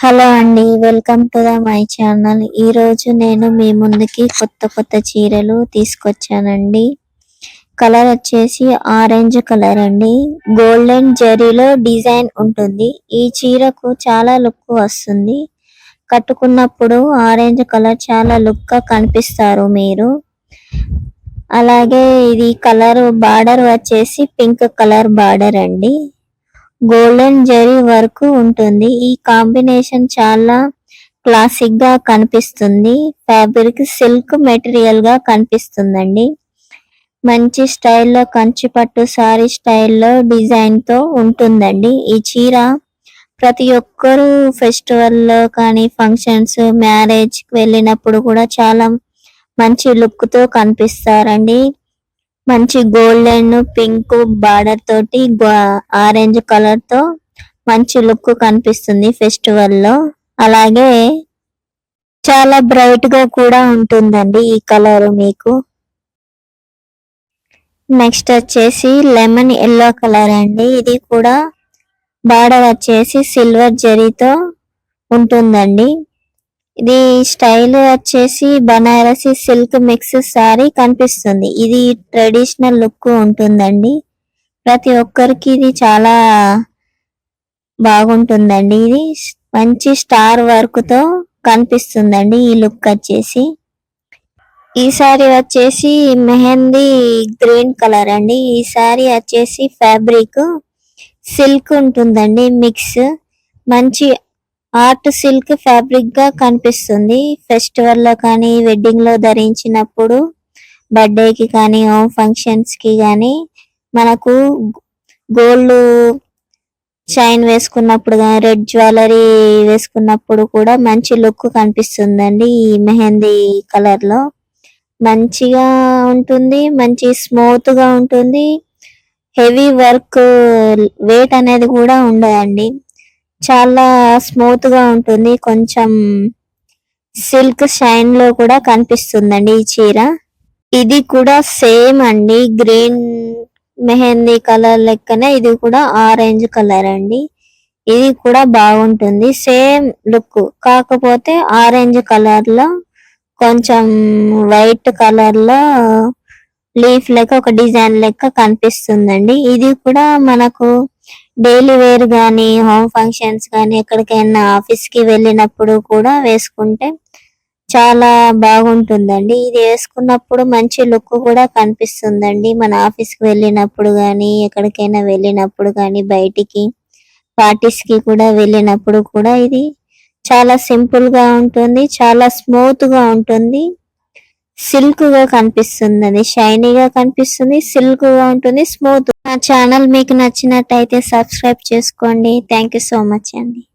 Hello అండి welcome to the my channel. ఈ రోజు నేను మీ ముందుకి కొత్త కొత్త చీరలు తీసుకొచ్చానండి. కలర్ వచ్చేసి ఆరెంజ్ కలర్ అండి. గోల్డెన్ జరీలో డిజైన్ ఉంటుంది. ఈ చీరకు చాలా లుక్ వస్తుంది. కట్టుకున్నప్పుడు ఆరెంజ్ కలర్ చాలా లుక్గా కనిపిస్తారు మీరు. అలాగే ఇది కలర్ బార్డర్ వచ్చేసి పింక్ కలర్ బార్డర్ అండి. గోల్డెన్ జరీ వర్క్ ఉంటుంది. ఈ కాంబినేషన్ చాలా క్లాసిక్గా కనిపిస్తుంది. ఫ్యాబ్రిక్ సిల్క్ మెటీరియల్గా కనిపిస్తుందండి. మంచి స్టైల్లో కంచిపట్టు సారీ స్టైల్లో డిజైన్తో ఉంటుందండి. ఈ చీర ప్రతి ఒక్కరు ఫెస్టివల్లో కానీ ఫంక్షన్స్ మ్యారేజ్కి వెళ్ళినప్పుడు కూడా చాలా మంచి లుక్తో కనిపిస్తారండి. మంచి గోల్డెన్ పింక్ బార్డర్ తోటి ఆరెంజ్ కలర్తో మంచి లుక్ కనిపిస్తుంది ఫెస్టివల్లో. అలాగే చాలా బ్రైట్గా కూడా ఉంటుందండి ఈ కలర్ మీకు. నెక్స్ట్ వచ్చేసి లెమన్ ఎల్లో కలర్ అండి. ఇది కూడా బార్డర్ వచ్చేసి సిల్వర్ జరీతో ఉంటుందండి. ఇది స్టైల్ వచ్చేసి బనారసి సిల్క్ మిక్స్ సారీ కనిపిస్తుంది. ఇది ట్రెడిషనల్ లుక్ ఉంటుందండి. ప్రతి ఒక్కరికి ఇది చాలా బాగుంటుందండి. ఇది మంచి స్టార్ వర్క్తో కనిపిస్తుందండి ఈ లుక్ వచ్చేసి. ఈ సారీ వచ్చేసి మెహందీ గ్రీన్ కలర్ అండి. ఈ సారీ వచ్చేసి ఫ్యాబ్రిక్ సిల్క్ ఉంటుందండి మిక్స్. మంచి ఆర్ట్ సిల్క్ ఫ్యాబ్రిక్గా కనిపిస్తుంది. ఫెస్టివల్లో కానీ వెడ్డింగ్లో ధరించినప్పుడు బర్త్డే కి కానీ హోమ్ ఫంక్షన్స్కి కానీ మనకు గోల్డ్ చైన్ వేసుకున్నప్పుడు కానీ రెడ్ జ్యువెలరీ వేసుకున్నప్పుడు కూడా మంచి లుక్ కనిపిస్తుందండి ఈ మెహందీ కలర్లో. మంచిగా ఉంటుంది మంచి స్మూత్గా ఉంటుంది. హెవీ వర్క్ వెయిట్ అనేది కూడా ఉండదండి. చాలా స్మూత్గా ఉంటుంది. కొంచెం సిల్క్ షైన్లో కూడా కనిపిస్తుందండి ఈ చీర. ఇది కూడా సేమ్ అండి. గ్రీన్ మెహందీ కలర్ లెక్కనే ఇది కూడా ఆరెంజ్ కలర్ అండి. ఇది కూడా బాగుంటుంది. సేమ్ లుక్ కాకపోతే ఆరెంజ్ కలర్లో కొంచెం వైట్ కలర్లో లీఫ్ లెక్క ఒక డిజైన్ లెక్క కనిపిస్తుందండి. ఇది కూడా మనకు డైలీ వేర్ కానీ హోమ్ ఫంక్షన్స్ కానీ ఎక్కడికైనా ఆఫీస్కి వెళ్ళినప్పుడు కూడా వేసుకుంటే చాలా బాగుంటుందండి. ఇది వేసుకున్నప్పుడు మంచి లుక్ కూడా కనిపిస్తుందండి. మన ఆఫీస్కి వెళ్ళినప్పుడు కానీ ఎక్కడికైనా వెళ్ళినప్పుడు కానీ బయటికి పార్టీస్కి కూడా వెళ్ళినప్పుడు కూడా ఇది చాలా సింపుల్గా ఉంటుంది చాలా స్మూత్గా ఉంటుంది. సిల్క్గా కనిపిస్తుంది షైనీగా కనిపిస్తుంది సిల్క్గా ఉంటుంది స్మూత్. నా ఛానల్ మీకు నచ్చినట్టయితే సబ్స్క్రైబ్ చేసుకోండి. థ్యాంక్ సో మచ్ అండి.